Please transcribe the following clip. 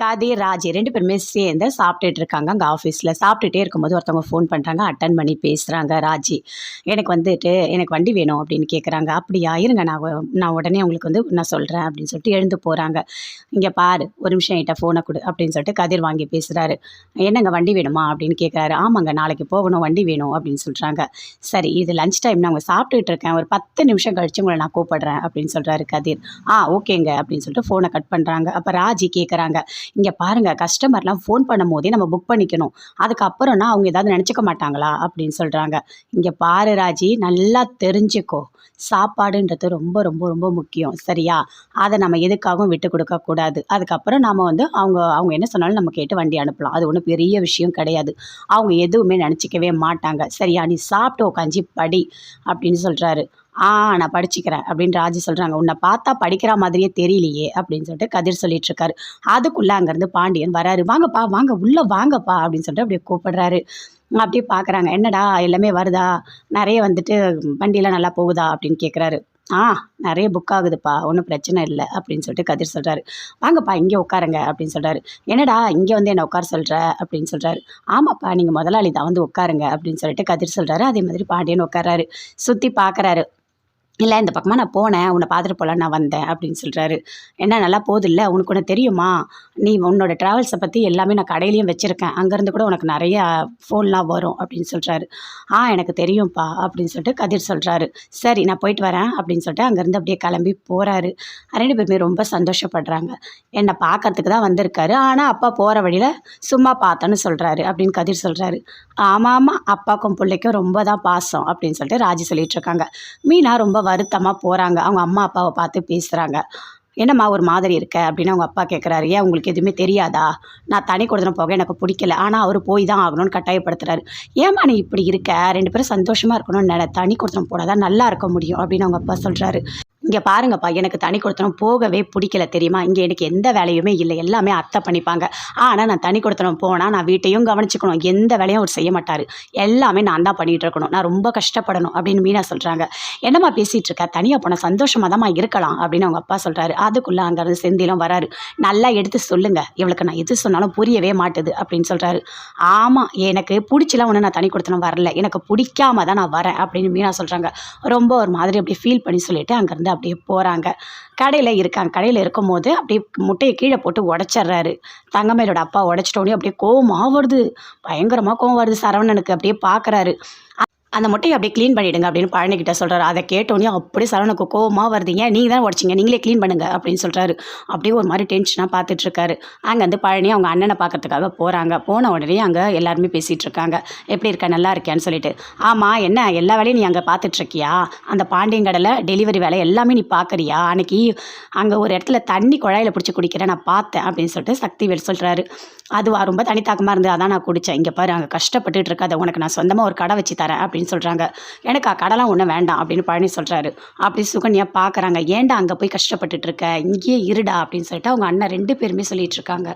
கதிர் ராஜி ரெண்டு பேருமே சேர்ந்து சாப்பிட்டுட்டு இருக்காங்க அங்கே ஆஃபீஸில் சாப்பிட்டுட்டே இருக்கும்போது ஒருத்தவங்க ஃபோன் பண்ணுறாங்க அட்டன் பண்ணி பேசுகிறாங்க ராஜி. எனக்கு வந்துட்டு எனக்கு வண்டி வேணும் அப்படின்னு கேட்குறாங்க அப்படியா இருங்க நான் நான் உடனே உங்களுக்கு வந்து நான் சொல்கிறேன் அப்படின்னு சொல்லிட்டு எழுந்து போகிறாங்க இங்கே பாரு ஒரு நிமிஷம் என்கிட்ட ஃபோனை கொடு அப்படின்னு சொல்லிட்டு கதிர் வாங்கி பேசுகிறாரு என்னங்க வண்டி வேணுமா அப்படின்னு கேட்குறாரு ஆமாங்க நாளைக்கு போகணும் வண்டி வேணும் அப்படின்னு சொல்கிறாங்க சரி இது லஞ்ச் டைம் நான் சாப்பிட்டுட்டு இருக்கேன் ஒரு பத்து நிமிஷம் கழிச்சு உங்களை நான் கூப்பிடுறேன் அப்படின்னு சொல்கிறாரு கதிர். ஆ ஓகேங்க அப்படின்னு சொல்லிட்டு ஃபோனை கட் பண்ணுறாங்க அப்போ ராஜி கேட்குறாங்க இங்கே பாருங்கள் கஸ்டமர்லாம் ஃபோன் பண்ணும் போதே நம்ம புக் பண்ணிக்கணும். அதுக்கப்புறம்னா அவங்க ஏதாவது நினச்சிக்க மாட்டாங்களா? அப்படின்னு சொல்கிறாங்க இங்கே பாரு ராஜி நல்லா தெரிஞ்சுக்கோ. சாப்பாடுன்றது ரொம்ப ரொம்ப ரொம்ப முக்கியம். சரியா? அதை நம்ம எதுக்காகவும் விட்டு கொடுக்கக்கூடாது அதுக்கப்புறம் நாம் வந்து அவங்க அவங்க என்ன சொன்னாலும் நம்ம கேட்டு வண்டி அனுப்பலாம். அது ஒன்றும் பெரிய விஷயம் கிடையாது. அவங்க எதுவுமே நினச்சிக்கவே மாட்டாங்க. சரியா? நீ சாப்பிட்டு உக்காஞ்சி படி அப்படின்னு சொல்கிறாரு ஆ நான் படிச்சுக்கிறேன் அப்படின்னு ராஜி சொல்கிறாங்க உன்னை பார்த்தா படிக்கிற மாதிரியே தெரியலையே அப்படின்னு சொல்லிட்டு கதிர் சொல்லிட்டு இருக்காரு அதுக்குள்ளே அங்கேருந்து பாண்டியன் வராரு. வாங்கப்பா வாங்க உள்ளே வாங்கப்பா அப்படின்னு சொல்லிட்டு அப்படியே கூப்பிடுறாரு. அப்படியே பார்க்குறாங்க என்னடா எல்லாமே வருதா? நிறைய வந்துட்டு வண்டியெலாம் நல்லா போகுதா? அப்படின்னு கேட்குறாரு ஆ நிறைய புக் ஆகுதுப்பா. ஒன்றும் பிரச்சனை இல்லை அப்படின்னு சொல்லிட்டு கதிர் சொல்கிறாரு வாங்கப்பா இங்கே உட்காருங்க அப்படின்னு சொல்கிறாரு என்னடா இங்கே வந்து என்ன உட்கார சொல்கிற அப்படின்னு சொல்கிறாரு ஆமாப்பா நீங்கள் முதலாளி தான் வந்து உட்காருங்க அப்படின்னு சொல்லிட்டு கதிர் சொல்கிறாரு அதே மாதிரி பாண்டியன் உட்காராரு சுற்றி பார்க்குறாரு இல்லை இந்த பக்கமாக நான் போனேன். உன்னை பார்த்துட்டு போகலான்னு நான் வந்தேன் அப்படின்னு சொல்கிறாரு என்ன நல்லா போதில்ல உனக்கு ஒன்று தெரியுமா? நீ உன்னோட ட்ராவல்ஸை பற்றி எல்லாமே நான் கடையிலையும் வச்சுருக்கேன். அங்கேருந்து கூட உனக்கு நிறைய ஃபோன்லாம் வரும் அப்படின்னு சொல்கிறாரு ஆ எனக்கு தெரியும்ப்பா அப்படின்னு சொல்லிட்டு கதிர் சொல்கிறாரு சரி நான் போயிட்டு வரேன் அப்படின்னு சொல்லிட்டு அங்கேருந்து அப்படியே கிளம்பி போகிறாரு ரெண்டு பேருமே ரொம்ப சந்தோஷப்படுறாங்க. என்னை பார்க்கறதுக்கு தான் வந்திருக்காரு. ஆனால் அப்பா போகிற வழியில் சும்மா பார்த்தேன்னு சொல்கிறாரு அப்படின்னு கதிர் சொல்கிறாரு ஆமாம் ஆமாம் அப்பாக்கும் பிள்ளைக்கும் ரொம்ப தான் பாசம் அப்படின்னு சொல்லிட்டு ராஜி சொல்லிட்டு இருக்காங்க. மீனா ரொம்ப வருத்தமாக போகிறாங்க அவங்க அம்மா அப்பாவை பார்த்து பேசுகிறாங்க என்னம்மா ஒரு மாதிரி இருக்க? அப்படின்னு அவங்க அப்பா கேட்குறாரு ஏன் உங்களுக்கு எதுவுமே தெரியாதா? நான் தனி கொடுத்தன போக எனக்கு பிடிக்கல. ஆனால் அவர் போய் தான் ஆகணும்னு கட்டாயப்படுத்துறாரு. ஏம்மா நீ இப்படி இருக்க? ரெண்டு பேரும் சந்தோஷமாக இருக்கணும்னு நினை தனி கொடுத்தனம் போனால் நல்லா இருக்க முடியும். அப்படின்னு அவங்க அப்பா சொல்கிறாரு இங்கே பாருங்கப்பா எனக்கு தனி கொடுத்தனம் போகவே பிடிக்கல தெரியுமா? இங்கே எனக்கு எந்த வேலையுமே இல்லை. எல்லாமே அத்தை பண்ணிப்பாங்க. ஆனால் நான் தனி கொடுத்தனம் போனால் நான் வீட்டையும் கவனிச்சுக்கணும். எந்த வேலையும் அவர் செய்ய மாட்டார். எல்லாமே நான் தான் பண்ணிகிட்டு இருக்கணும். நான் ரொம்ப கஷ்டப்படணும் அப்படின்னு மீனா சொல்கிறாங்க என்னம்மா பேசிகிட்டு இருக்கா? தனியாக போனால் சந்தோஷமாக தான்மா இருக்கலாம் அப்படின்னு அவங்க அப்பா சொல்கிறாரு அதுக்குள்ளே அங்கேருந்து செந்திலும் வராரு. நல்லா எடுத்து சொல்லுங்கள் இவளுக்கு நான் எது சொன்னாலும் புரியவே மாட்டுது அப்படின்னு சொல்கிறாரு ஆமாம் எனக்கு பிடிச்சலாம் ஒன்று நான் தனி கொடுத்தனம் வரல. எனக்கு பிடிக்காம தான் நான் வரேன் அப்படின்னு மீனா சொல்கிறாங்க ரொம்ப ஒரு மாதிரி அப்படி ஃபீல் பண்ணி சொல்லிட்டு அங்கேருந்து அப்படியே போகிறாங்க கடையில் இருக்காங்க. கடையில் இருக்கும்போது அப்படியே முட்டையை கீழே போட்டு உடச்சிட்றாரு. தங்கமேலோட அப்பா உடச்சிட்டோடனே அப்படியே கோவமாக வருது. பயங்கரமாக கோவம் வருது சரவணனுக்கு. அப்படியே பார்க்குறாரு அந்த முட்டையை அப்படியே க்ளீன் பண்ணிவிடுங்க அப்படின்னு பழனிக்கிட்ட சொல்கிறாரு அதை கேட்டோன்னே அப்படியே சரவணுக்கு கோவமாக வருதீங்க நீங்கள் தான் உடச்சிங்க நீங்களே க்ளீன் பண்ணுங்க அப்படின்னு சொல்கிறாரு அப்படியே ஒரு மாதிரி டென்ஷனாக பார்த்துட்ருக்காரு அங்கே வந்து பழனி அவங்க அண்ணனை பார்க்கறதுக்காக போகிறாங்க போன உடனே அங்கே எல்லாருமே பேசிகிட்டு இருக்காங்க. எப்படி இருக்க? நல்லா இருக்கேன்னு சொல்லிட்டு. ஆமாம் என்ன? எல்லா வேலையும் நீ அங்கே பார்த்துட்ருக்கியா அந்த பாண்டியங்கடலை டெலிவரி வேலை எல்லாமே நீ பார்க்குறியா? அன்னைக்கு அங்கே ஒரு இடத்துல தண்ணி குழாயில் பிடிச்சி குடிக்கிறேன் நான் பார்த்தேன். அப்படின்னு சொல்லிட்டு சக்திவேல் சொல்கிறாரு அதுவா? ரொம்ப தனித்தாக்கமாக இருந்து அதான் நான் குடித்தேன் இங்கே பாரு அங்கே கஷ்டப்பட்டுட்டு இருக்காத. உனக்கு நான் சொந்தமாக ஒரு கடை வச்சு தரேன். அப்படின்னு அப்படின்னு சொல்கிறாங்க எனக்கு ஆ கடைலாம் ஒன்றும் வேண்டாம் அப்படின்னு பழனி சொல்கிறாரு அப்படி சுகன்யா பார்க்குறாங்க ஏன்டா அங்கே போய் கஷ்டப்பட்டுட்டு இருக்க? இங்கேயே இருடா அப்படின்னு சொல்லிட்டு அவங்க அண்ணன் ரெண்டு பேருமே சொல்லிட்டு இருக்காங்க.